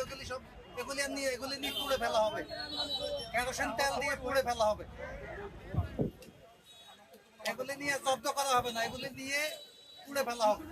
ওই যে সব এগুলি নিয়ে এগুলি নিয়ে পুড়ে ফেলা হবে। কেরোসিন তেল দিয়ে পুড়ে ফেলা হবে। এগুলি নিয়ে জব্দ করা হবে না, এগুলি নিয়ে পুড়ে ফেলা হবে।